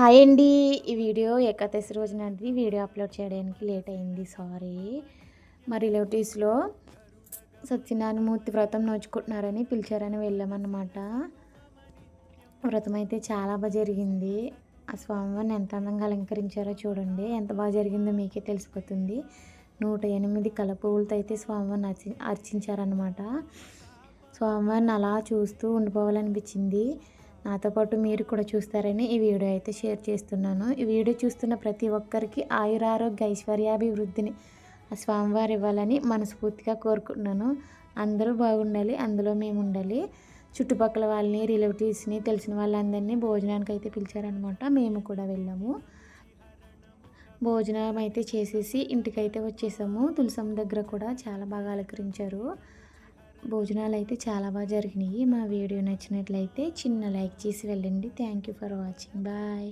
Hi అండి. ఈ video Ekadashi రోజునది వీడియో అప్లోడ్ చేయడానికి లేట్ అయింది. సారీ మా రిలేటివ్స్లో సత్యనారాయణమూర్తి వ్రతం నోచుకుంటున్నారని పిలిచారని వెళ్ళామన్నమాట. వ్రతం అయితే చాలా బాగా జరిగింది. ఆ స్వామివారిని ఎంత అందంగా అలంకరించారో చూడండి. ఎంత బాగా జరిగిందో మీకే తెలిసిపోతుంది. నూట ఎనిమిది కల పువ్వులతో అయితే స్వామివారిని అర్చి అర్చించారనమాట స్వామివారిని అలా చూస్తూ ఉండిపోవాలనిపించింది. నాతో పాటు మీరు కూడా చూస్తారని ఈ వీడియో అయితే షేర్ చేస్తున్నాను. ఈ వీడియో చూస్తున్న ప్రతి ఒక్కరికి ఆయురారోగ్య ఐశ్వర్యాభివృద్ధిని స్వామివారు ఇవ్వాలని మనస్ఫూర్తిగా కోరుకుంటున్నాను. అందరూ బాగుండాలి అందులో మేము ఉండాలి చుట్టుపక్కల వాళ్ళని రిలేటివ్స్ని తెలిసిన వాళ్ళందరినీ భోజనానికి అయితే పిలిచారనమాట మేము కూడా వెళ్ళాము. భోజనం అయితే చేసేసి ఇంటికైతే వచ్చేసాము. తులసమ్మ దగ్గర కూడా చాలా బాగా అలంకరించారు. భోజనాలు అయితే చాలా బాగా జరిగినాయి. మా వీడియో నచ్చినట్లయితే చిన్న లైక్ చేసి వెళ్ళండి. Thank you for watching bye